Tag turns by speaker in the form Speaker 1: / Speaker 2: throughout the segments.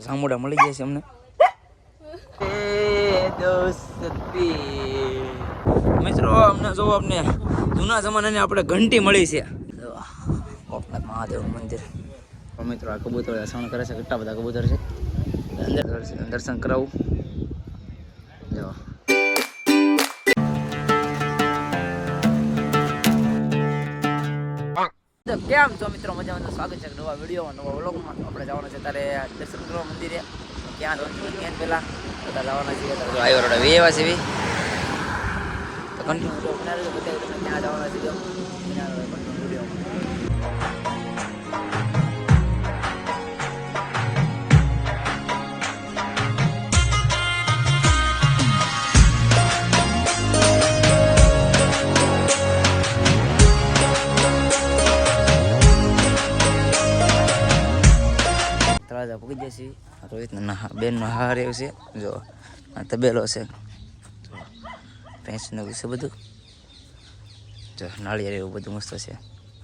Speaker 1: સામુડા મળી ગયા છે અમને. મિત્રો અમને જો આપને જૂના જમાનાની આપણે ઘંટી મળી છે. ગોપનાથ મહાદેવ મંદિર. મિત્રો આ કબૂતર દર્શન કરે છે કેટલા બધા કબૂતર છે? દર્શન- દર્શન કરાવું. તો કેમ છો મિત્રો? મજામાં સ્વાગત છે નવા વિડીયોમાં, નવા વ્લોગમાં. આપણે જવાના છે તારે દર્શન કરવા મંદિરે. ક્યાં જવાનું ક્યાં પહેલા બધા જવાના છીએ તો આવ્યો રોડ વે એવા છે તો કન્ટિન્યુ બનાવી ક્યાં જવાના છે તળાજા પૂકી જશે રોહિત નહા બેનનો હાર એવું છે. જો, આ તબેલો છે. ભેંસનું છે બધું. જો, નાળિયેર એવું બધું મસ્ત છે.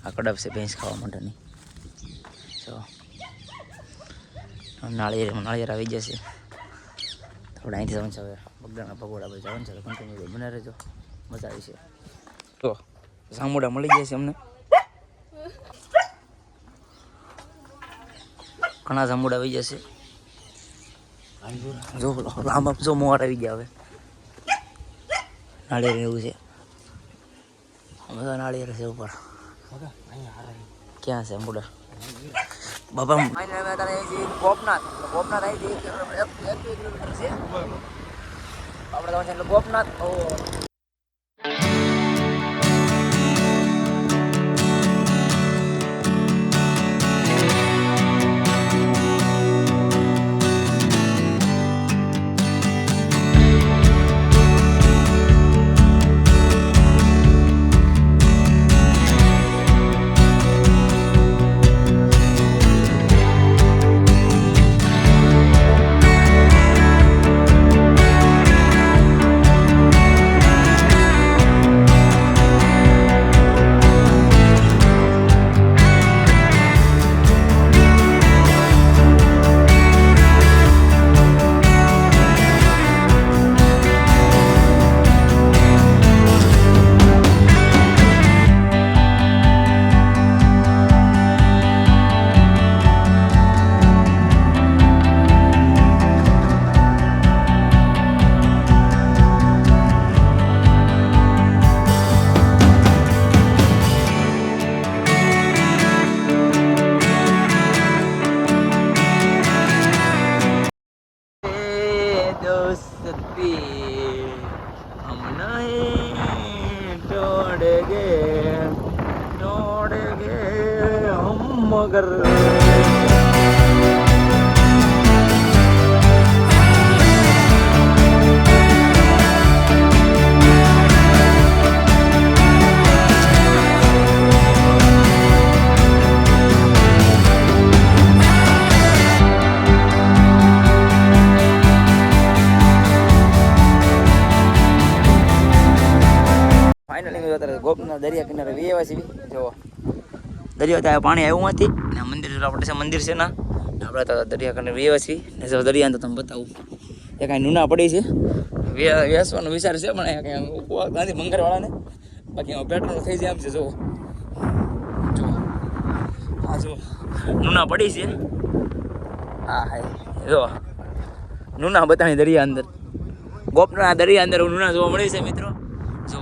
Speaker 1: આ કડબ છે ભેંસ ખાવા માટેની. જો. નાળિયેર નાળિયેર આવી જશે થોડા અહીંથી જવાનું છે હવે. બગડાના પગોડા બધું જવાનું છે. કન્ટિન્યુ બને રહેજો. મજા આવી છે. તો સામુડા મળી છે અમને. ઘણા જાંબુડા આવી જશે. જો ઓલો જો મોર આવી ગયા હવે. નાળિયેર એવું છે. તો નાળિયેર છે ઉપર. ક્યાં છે અંબુડા બાપા ગોપનાથ ગોપનાથ આવી જઈએ આપણે ગોપનાથ. મગર ફાઇનલી ગોપના દરિયા કિનારે વી આવ્યા છીએ જોવો દરિયો ત્યાં પાણી આવ્યું નથી ને મંદિર આપણે મંદિર છે ના આપણે તો દરિયા વેવા છીએ ને જો દરિયા તો તમે બતાવું. એ કાંઈ નૂના પડી છે. વેસવાનો વિચાર છે, પણ કાંઈ ગાંધી મંગળવાળાને બાકી પેટ્રોલ થઈ જાય એમ છે, જો. હા જો, નૂના પડી છે. હા હા, જો. નૂના બતાવી દરિયા અંદર. ગોપના દરિયા અંદર નૂના જોવા મળે છે, મિત્રો જો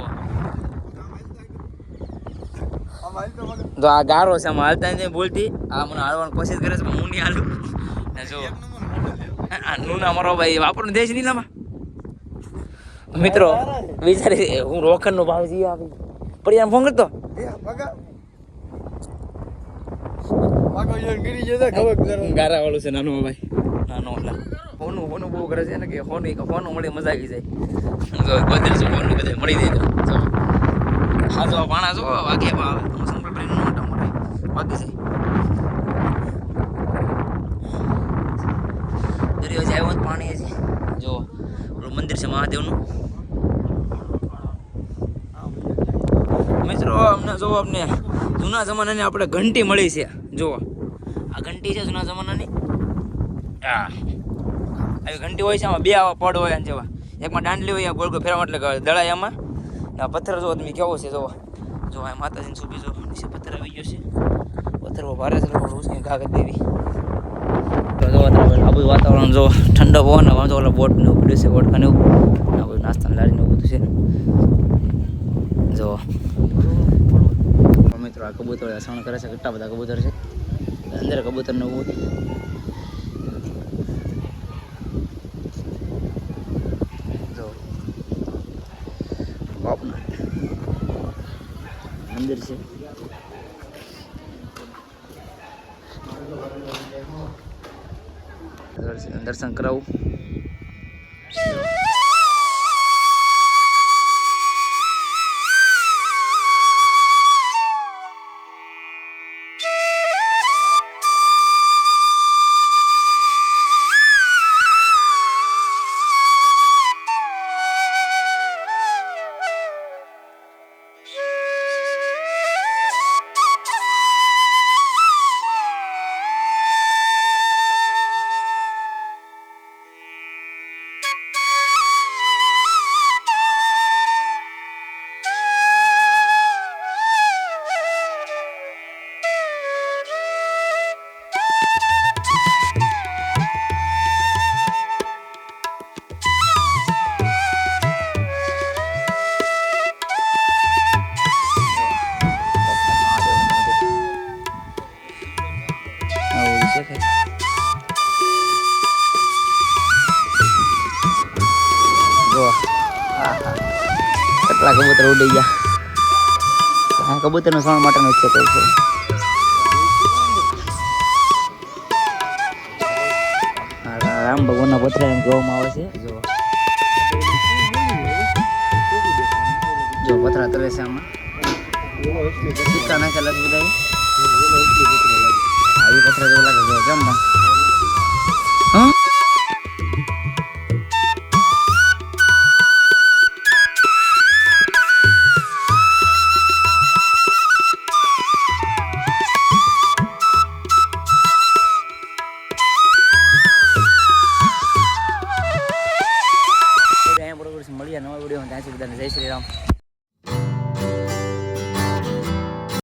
Speaker 1: તો આ ગારો છે, આમાં હાલતા નથી બોલતી. આ મને હાલવાની કોશિશ કરે છે, પણ હું નહીં હાલું. જો. આ નુના મારો ભાઈ વાપરનું દેશ નહીં નામાં મિત્રો, વિચારી હું રોકડ નો ભાવ જી આપી. એમ ફોન કરતો. ગારા વાળું છે નાનો ભાઈ. નાનો એટલે. ફોનું ફોનું બહુ કરે છે ને કે ફોન ફોન મળી મજા આવી જાય. બધે છે ફોન બધે મળી જાય જો હા, જો પાણા જો, વાગે આવે શું પેપર મોટા મોટા. વાગે છે. દરિયો જાય એવું પાણી છે જો મંદિર છે મહાદેવનું. મિત્રો, અમને જો અમને જૂના જમાનાની આપણે ઘંટી મળી છે. જો, આ ઘંટી છે જૂના જમાનાની. હા. આવી ઘંટી હોય છે, આમાં બે આવા પડ હોય જેવા. એકમાં દાંડલી હોય ગોળગો ગોળ ગોળ ફેરવા એટલે દળાય એમાં આ પથ્થર જો તમે, કેવો છે જો જો આ માતાજીને શું બીજો નીચે પથ્થર આવી ગયો છે. પથ્થર ભારે છે ઉસકી કાગળ દેવી. તો જો અત્યારે આ બધું વાતાવરણ જો ઠંડો પવન આવે તો ઓલા બોટ ને એવું છે વોટકા ને એવું. આ બધું નાસ્તા લારીને બધું છે. જો મિત્રો, આ કબૂતર સણ કરે છે, કેટલા બધા કબૂતર છે. અંદર કબૂતર ને બાપના અંદર છે દર્શન કરાવું કંઈક. જો કેટલા કબૂતર ઉડી ગયા? છે કંઈક છે. રામ ભગવાનના પથરા એમ કહેવામાં આવે છે. જો. જો, પથરા તરે છે આમાં. સિક્કા નાખેલા બધા જેવું લાગે